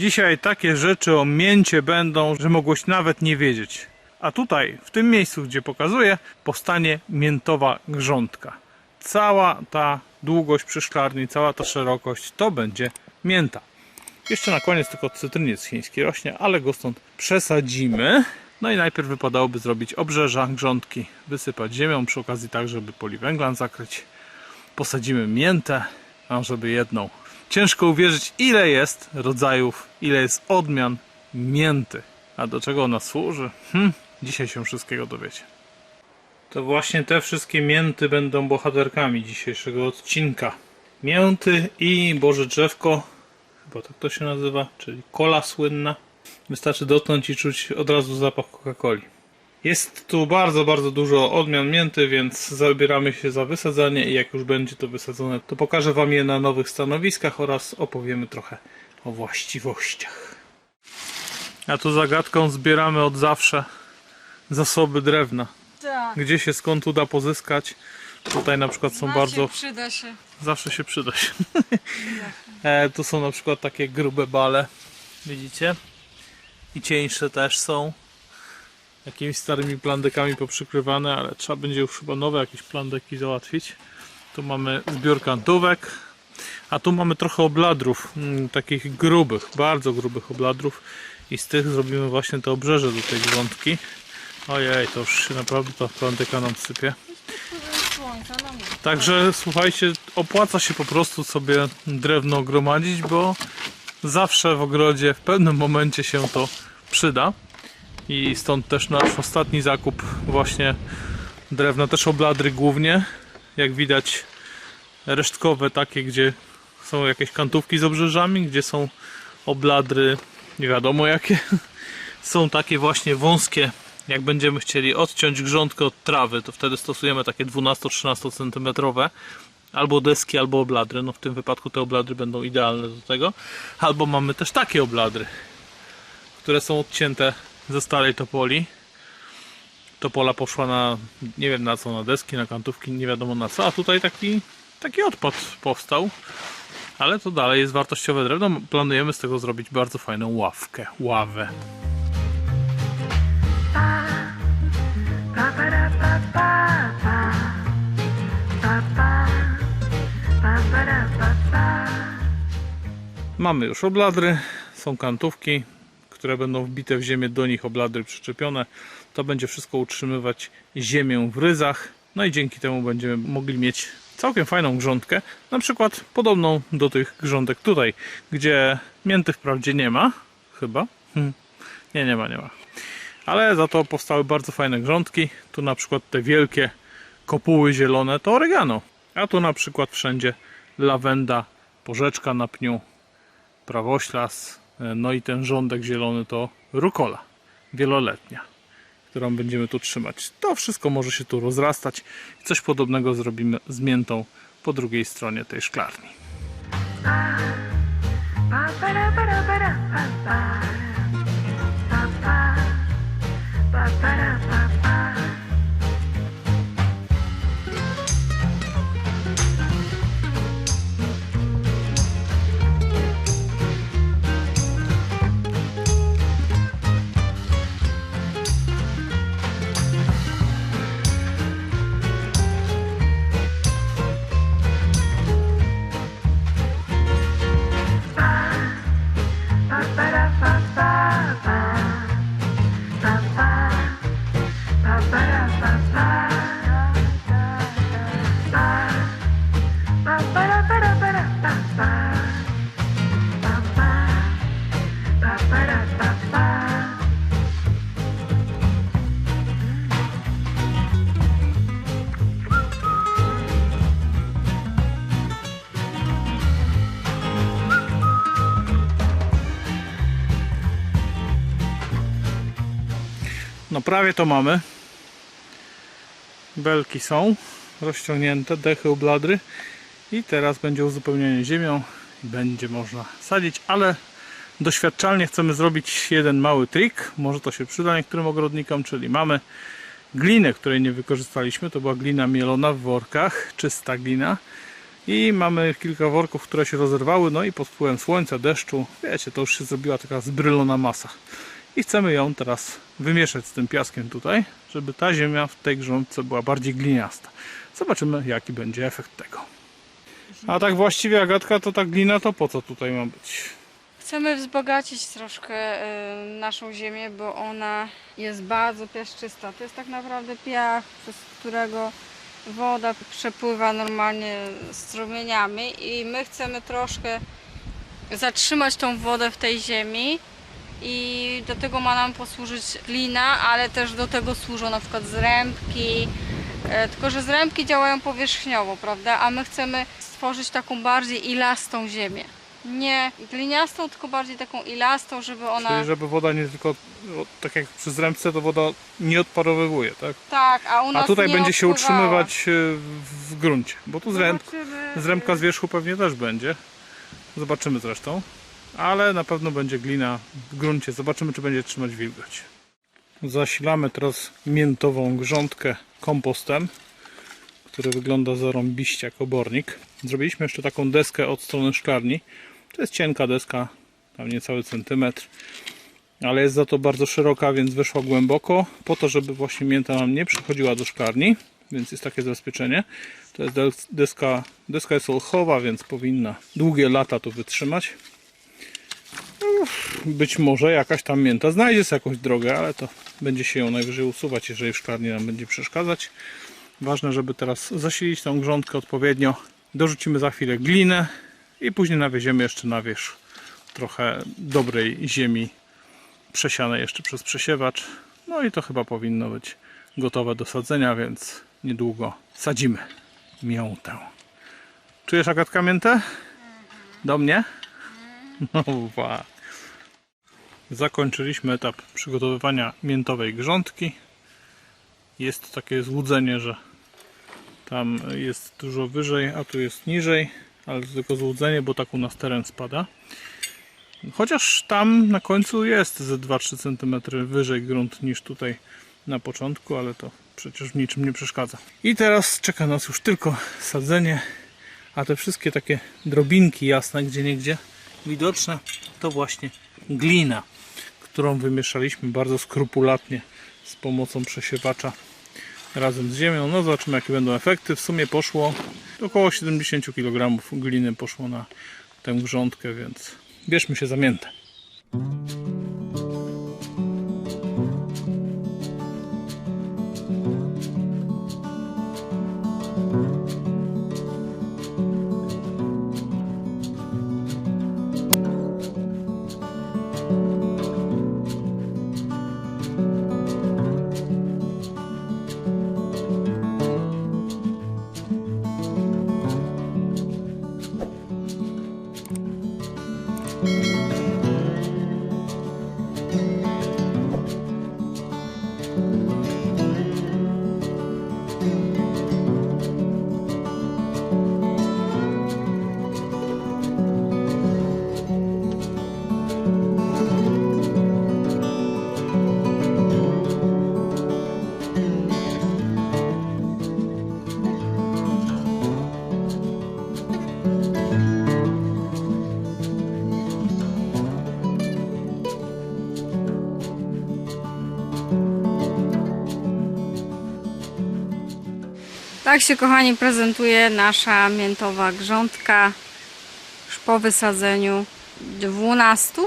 Dzisiaj takie rzeczy o mięcie będą, że mogłeś nawet nie wiedzieć. A tutaj, w tym miejscu, gdzie pokazuję, powstanie miętowa grządka. Cała ta długość przy szklarni, cała ta szerokość to będzie mięta. Jeszcze na koniec tylko cytryniec chiński rośnie, ale go stąd przesadzimy. No i najpierw wypadałoby zrobić obrzeża grządki, wysypać ziemią, przy okazji tak, żeby poliwęglan zakryć. Posadzimy miętę, a żeby jedną. Ciężko uwierzyć, ile jest rodzajów, ile jest odmian mięty. A do czego ona służy? Hm, dzisiaj się wszystkiego dowiecie. To właśnie te wszystkie mięty będą bohaterkami dzisiejszego odcinka. Mięty i Boże Drzewko, chyba tak to się nazywa, czyli kola słynna. Wystarczy dotknąć i czuć od razu zapach Coca-Coli. Jest tu bardzo, bardzo dużo odmian mięty, więc zabieramy się za wysadzanie i jak już będzie to wysadzone, to pokażę Wam je na nowych stanowiskach oraz opowiemy trochę o właściwościach. A tu zagadką zbieramy od zawsze zasoby drewna. Tak. Gdzie się skąd uda pozyskać. Tutaj na przykład są Macie, bardzo przyda się. zawsze się przyda się. e, tu są na przykład takie grube bale, widzicie? I cieńsze też są. Jakimiś starymi plandekami poprzykrywane, ale trzeba będzie już chyba nowe jakieś plandeki załatwić. Tu mamy zbiór kantówek, a tu mamy trochę obladrów, mm, takich grubych, bardzo grubych obladrów i z tych zrobimy właśnie te obrzeże do tej grządki. Ojej, to już się naprawdę ta plandeka nam sypie. Także słuchajcie, opłaca się po prostu sobie drewno gromadzić, bo zawsze w ogrodzie w pewnym momencie się to przyda. I stąd też nasz ostatni zakup właśnie drewna, też obladry głównie. Jak widać resztkowe takie, gdzie są jakieś kantówki z obrzeżami, gdzie są obladry nie wiadomo jakie. Są takie właśnie wąskie, jak będziemy chcieli odciąć grządkę od trawy, to wtedy stosujemy takie 12-13 cm albo deski, albo obladry. No w tym wypadku te obladry będą idealne do tego. Albo mamy też takie obladry, które są odcięte ze starej topoli. Topola poszła na, nie wiem na co, na deski, na kantówki, nie wiadomo na co, a tutaj taki, taki odpad powstał. Ale to dalej jest wartościowe drewno. Planujemy z tego zrobić bardzo fajną ławkę, ławę. Mamy już obladry, są kantówki, które będą wbite w ziemię, do nich obladry przyczepione. To będzie wszystko utrzymywać ziemię w ryzach. No i dzięki temu będziemy mogli mieć całkiem fajną grządkę, na przykład podobną do tych grządek tutaj, gdzie mięty wprawdzie nie ma, chyba. Hmm. Nie, nie ma, nie ma. Ale za to powstały bardzo fajne grządki. Tu na przykład te wielkie kopuły zielone to oregano, a tu na przykład wszędzie lawenda, porzeczka na pniu, prawoślas, no i ten rządek zielony to rukola wieloletnia, którą będziemy tu trzymać. To wszystko może się tu rozrastać. Coś podobnego zrobimy z miętą po drugiej stronie tej szklarni. No prawie to mamy. Belki są rozciągnięte, dechy obladry i teraz będzie uzupełnienie ziemią i będzie można sadzić, ale doświadczalnie chcemy zrobić jeden mały trik, może to się przyda niektórym ogrodnikom, czyli mamy glinę, której nie wykorzystaliśmy, to była glina mielona w workach, czysta glina I mamy kilka worków, które się rozerwały, no i pod wpływem słońca, deszczu, wiecie, to już się zrobiła taka zbrylona masa. I chcemy ją teraz wymieszać z tym piaskiem tutaj, żeby ta ziemia w tej grządce była bardziej gliniasta. Zobaczymy, jaki będzie efekt tego. A tak właściwie, Agatka, to ta glina to po co tutaj ma być? Chcemy wzbogacić troszkę y, naszą ziemię, bo ona jest bardzo piaszczysta. To jest tak naprawdę piach, przez którego woda przepływa normalnie strumieniami i my chcemy troszkę zatrzymać tą wodę w tej ziemi i do tego ma nam posłużyć glina, ale też do tego służą na przykład zrębki, E, Tylko, że zrębki działają powierzchniowo, prawda? A my chcemy stworzyć taką bardziej ilastą ziemię. Nie gliniastą, tylko bardziej taką ilastą, żeby ona. Czyli żeby woda nie tylko, tak jak przy zrębce, to woda nie odparowywuje, tak? Tak, a u nas A tutaj nie będzie się odpływała. utrzymywać e, w w gruncie, bo tu zręb, Zobaczymy, zrębka z wierzchu pewnie też będzie. Zobaczymy zresztą. Ale na pewno będzie glina w gruncie. Zobaczymy, czy będzie trzymać wilgoć. Zasilamy teraz miętową grządkę kompostem, który wygląda zarąbiście jak obornik. Zrobiliśmy jeszcze taką deskę od strony szklarni. To jest cienka deska, tam niecały centymetr, ale jest za to bardzo szeroka, więc weszła głęboko, po to, żeby właśnie mięta nam nie przychodziła do szklarni, więc jest takie zabezpieczenie. To jest des- deska, deska jest olchowa, więc powinna długie lata to wytrzymać. Być może jakaś tam mięta znajdzie sobie jakąś drogę, ale to będzie się ją najwyżej usuwać, jeżeli w szklarni nam będzie przeszkadzać. Ważne, żeby teraz zasilić tą grządkę odpowiednio. Dorzucimy za chwilę glinę i później nawieziemy jeszcze na wierzch trochę dobrej ziemi przesianej jeszcze przez przesiewacz. No i to chyba powinno być gotowe do sadzenia, więc niedługo sadzimy miętę. Czujesz Agatka miętę? Do mnie? No wa. Zakończyliśmy etap przygotowywania miętowej grządki. Jest takie złudzenie, że tam jest dużo wyżej, a tu jest niżej, ale to tylko złudzenie, bo tak u nas teren spada. Chociaż tam na końcu jest ze 2-3 cm wyżej grunt niż tutaj na początku, ale to przecież niczym nie przeszkadza. I teraz czeka nas już tylko sadzenie, a te wszystkie takie drobinki jasne gdzie niegdzie widoczne to właśnie glina, którą wymieszaliśmy bardzo skrupulatnie z pomocą przesiewacza razem z ziemią. No zobaczymy jakie będą efekty. W sumie poszło około 70 kg gliny poszło na tę grządkę, więc bierzmy się za miętę. Tak się, kochani, prezentuje nasza miętowa grządka już po wysadzeniu 12,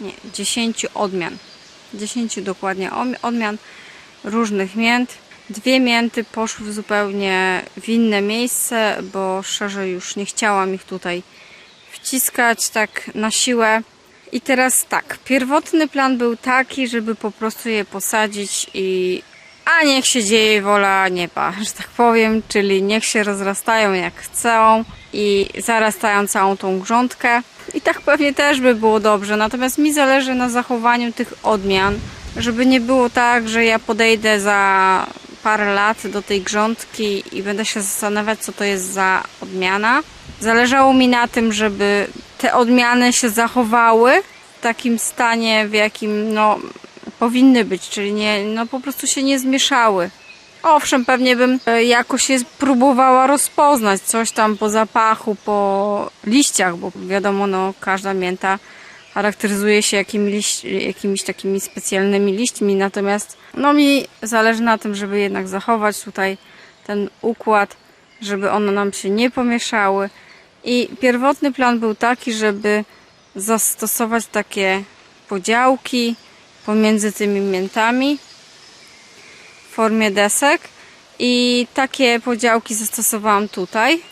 nie, 10 odmian. 10 dokładnie odmian różnych mięt. Dwie mięty poszły w zupełnie w inne miejsce, bo szczerze już nie chciałam ich tutaj wciskać tak na siłę. I teraz tak, pierwotny plan był taki, żeby po prostu je posadzić i a niech się dzieje wola nieba, że tak powiem, czyli niech się rozrastają jak chcą i zarastają całą tą grządkę. I tak pewnie też by było dobrze, natomiast mi zależy na zachowaniu tych odmian, żeby nie było tak, że ja podejdę za parę lat do tej grządki i będę się zastanawiać, co to jest za odmiana. Zależało mi na tym, żeby te odmiany się zachowały w takim stanie, w jakim no, powinny być, czyli nie, no po prostu się nie zmieszały. Owszem, pewnie bym e, jakoś je próbowała rozpoznać, coś tam po zapachu, po liściach, bo wiadomo, no, każda mięta charakteryzuje się jakimi jakimiś takimi specjalnymi liśćmi, natomiast no mi zależy na tym, żeby jednak zachować tutaj ten układ, żeby one nam się nie pomieszały. I pierwotny plan był taki, żeby zastosować takie podziałki pomiędzy tymi miętami w formie desek i takie podziałki zastosowałam tutaj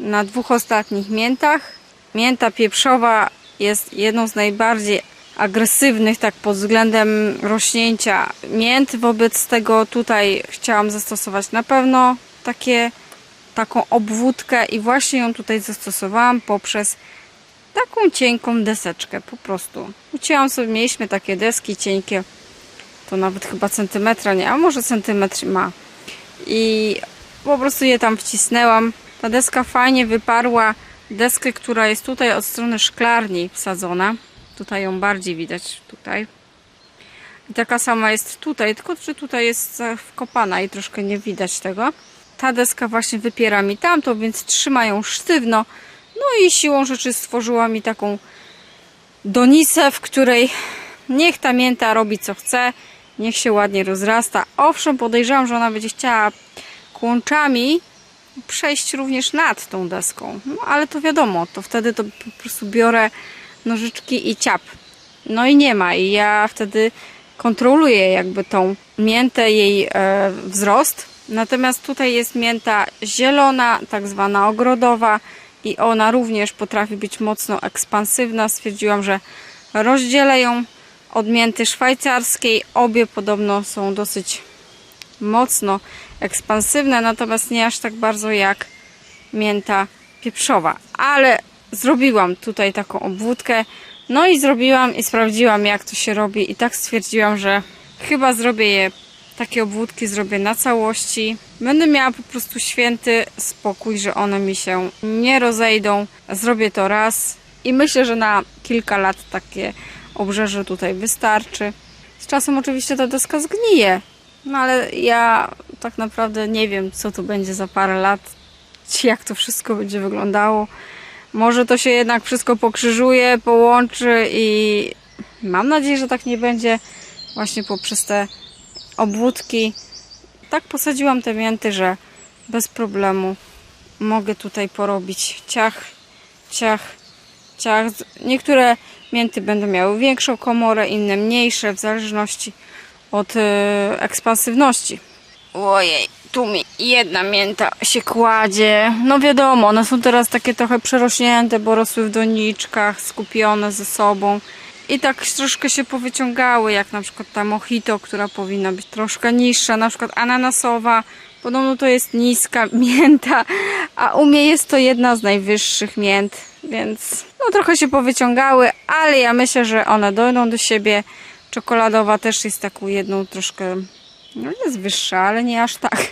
na dwóch ostatnich miętach. Mięta pieprzowa jest jedną z najbardziej agresywnych tak pod względem rośnięcia mięt. Wobec tego tutaj chciałam zastosować na pewno takie, taką obwódkę i właśnie ją tutaj zastosowałam poprzez taką cienką deseczkę po prostu. Ucięłam sobie, mieliśmy takie deski cienkie, to nawet chyba centymetra nie, a może centymetr ma. I po prostu je tam wcisnęłam. Ta deska fajnie wyparła deskę, która jest tutaj od strony szklarni wsadzona. Tutaj ją bardziej widać tutaj. I taka sama jest tutaj, tylko że tutaj jest wkopana i troszkę nie widać tego. Ta deska właśnie wypiera mi tamto, więc trzyma ją sztywno. No i siłą rzeczy stworzyła mi taką donisę, w której niech ta mięta robi co chce, niech się ładnie rozrasta. Owszem, podejrzewam, że ona będzie chciała kłączami przejść również nad tą deską. No ale to wiadomo, to wtedy to po prostu biorę nożyczki i ciap. No i nie ma. I ja wtedy kontroluję jakby tą miętę, jej e, wzrost. Natomiast tutaj jest mięta zielona, tak zwana ogrodowa i ona również potrafi być mocno ekspansywna. Stwierdziłam, że rozdzielę ją od mięty szwajcarskiej. Obie podobno są dosyć mocno ekspansywne, natomiast nie aż tak bardzo jak mięta pieprzowa. Ale zrobiłam tutaj taką obwódkę, no i zrobiłam i sprawdziłam jak to się robi i tak stwierdziłam, że chyba zrobię je, takie obwódki zrobię na całości. Będę miała po prostu święty spokój, że one mi się nie rozejdą. Zrobię to raz i myślę, że na kilka lat takie obrzeże tutaj wystarczy. Z czasem oczywiście ta deska zgnije, no ale ja tak naprawdę nie wiem, co to będzie za parę lat, jak to wszystko będzie wyglądało. Może to się jednak wszystko pokrzyżuje, połączy i mam nadzieję, że tak nie będzie właśnie poprzez te obwódki. Tak posadziłam te mięty, że bez problemu mogę tutaj porobić ciach, ciach, ciach. Niektóre mięty będą miały większą komorę, inne mniejsze, w zależności od e, ekspansywności. Ojej, tu mi jedna mięta się kładzie. No wiadomo, one są teraz takie trochę przerośnięte, bo rosły w doniczkach, skupione ze sobą. I tak troszkę się powyciągały, jak na przykład ta mojito, która powinna być troszkę niższa, na przykład ananasowa. Podobno to jest niska mięta, a u mnie jest to jedna z najwyższych mięt, więc no trochę się powyciągały, ale ja myślę, że one dojdą do siebie. Czekoladowa też jest taką jedną troszkę, no jest wyższa, ale nie aż tak.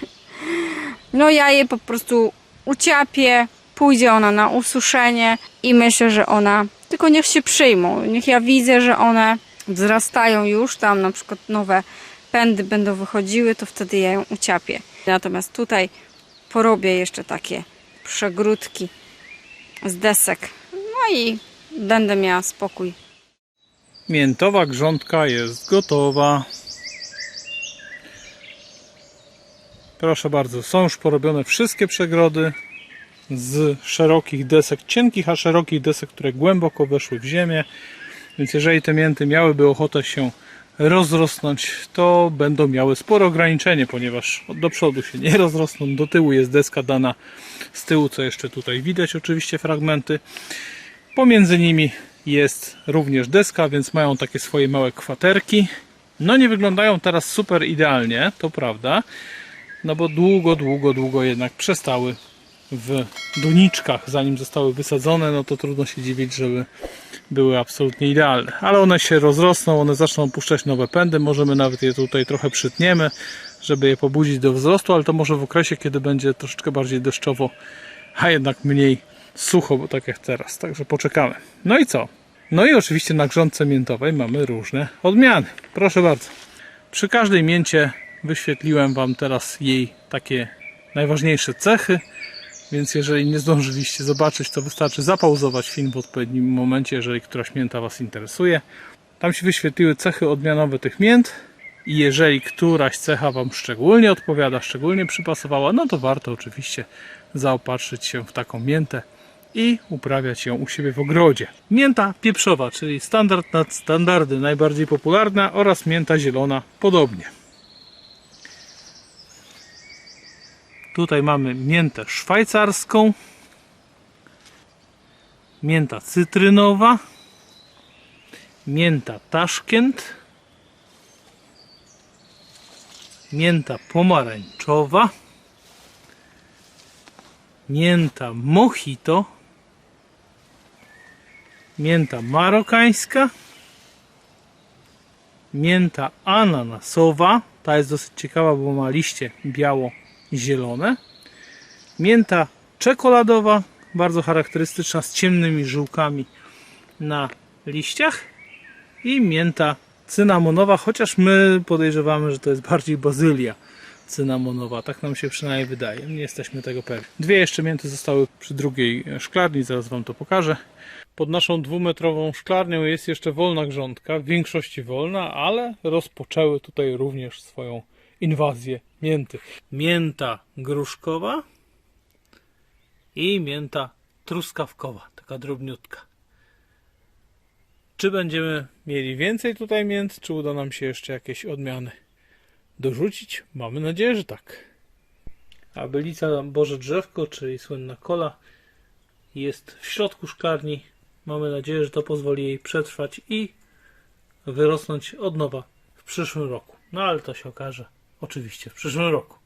No ja je po prostu uciapię, pójdzie ona na ususzenie i myślę, że ona, tylko niech się przyjmą, niech ja widzę, że one wzrastają już, tam na przykład nowe pędy będą wychodziły, to wtedy ja ją uciapię. Natomiast tutaj porobię jeszcze takie przegródki z desek, no i będę miała spokój. Miętowa grządka jest gotowa. Proszę bardzo, są już porobione wszystkie przegrody z szerokich desek, cienkich, a szerokich desek, które głęboko weszły w ziemię. Więc jeżeli te mięty miałyby ochotę się rozrosnąć, to będą miały spore ograniczenie, ponieważ do przodu się nie rozrosną, do tyłu jest deska dana z tyłu, co jeszcze tutaj widać oczywiście fragmenty. Pomiędzy nimi jest również deska, więc mają takie swoje małe kwaterki. No nie wyglądają teraz super idealnie, to prawda. No bo długo, długo, długo jednak przestały w doniczkach, zanim zostały wysadzone, no to trudno się dziwić, żeby były absolutnie idealne. Ale one się rozrosną, one zaczną puszczać nowe pędy, możemy nawet je tutaj trochę przytniemy, żeby je pobudzić do wzrostu, ale to może w okresie, kiedy będzie troszeczkę bardziej deszczowo, a jednak mniej sucho, bo tak jak teraz. Także poczekamy. No i co? No i oczywiście na grządce miętowej mamy różne odmiany. Proszę bardzo. Przy każdej mięcie wyświetliłem Wam teraz jej takie najważniejsze cechy. Więc jeżeli nie zdążyliście zobaczyć, to wystarczy zapauzować film w odpowiednim momencie, jeżeli któraś mięta Was interesuje. Tam się wyświetliły cechy odmianowe tych mięt i jeżeli któraś cecha Wam szczególnie odpowiada, szczególnie przypasowała, no to warto oczywiście zaopatrzyć się w taką miętę i uprawiać ją u siebie w ogrodzie. Mięta pieprzowa, czyli standard nad standardy, najbardziej popularna oraz mięta zielona podobnie. Tutaj mamy miętę szwajcarską, mięta cytrynowa, mięta Taszkent, mięta pomarańczowa, mięta mojito, mięta marokańska, mięta ananasowa, ta jest dosyć ciekawa, bo ma liście biało-zielone, mięta czekoladowa, bardzo charakterystyczna z ciemnymi żyłkami na liściach i mięta cynamonowa, chociaż my podejrzewamy, że to jest bardziej bazylia cynamonowa, tak nam się przynajmniej wydaje, nie jesteśmy tego pewni. Dwie jeszcze mięty zostały przy drugiej szklarni, zaraz Wam to pokażę. Pod naszą dwumetrową szklarnią jest jeszcze wolna grządka, w większości wolna, ale rozpoczęły tutaj również swoją inwazję mięty. Mięta gruszkowa i mięta truskawkowa, taka drobniutka. Czy będziemy mieli więcej tutaj mięt, czy uda nam się jeszcze jakieś odmiany dorzucić? Mamy nadzieję, że tak. A bylica Boże Drzewko, czyli słynna kola, jest w środku szklarni. Mamy nadzieję, że to pozwoli jej przetrwać i wyrosnąć od nowa w przyszłym roku. No ale to się okaże oczywiście w przyszłym roku.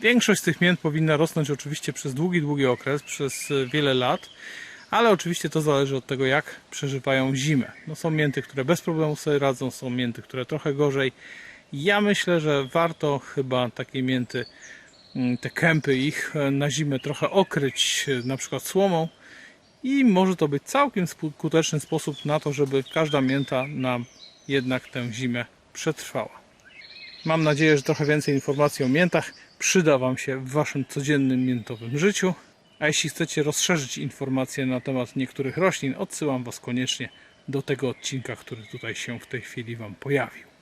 Większość z tych mięt powinna rosnąć oczywiście przez długi, długi okres, przez e, wiele lat, ale oczywiście to zależy od tego, jak przeżywają zimę. No, są mięty, które bez problemu sobie radzą, są mięty, które trochę gorzej. Ja myślę, że warto chyba takie mięty, mm, te kępy ich e, na zimę trochę okryć, e, na przykład słomą i może to być całkiem skuteczny sposób na to, żeby każda mięta nam jednak tę zimę przetrwała. Mam nadzieję, że trochę więcej informacji o miętach przyda Wam się w Waszym codziennym miętowym życiu. A jeśli chcecie rozszerzyć informacje na temat niektórych roślin, odsyłam Was koniecznie do tego odcinka, który tutaj się w tej chwili Wam pojawił.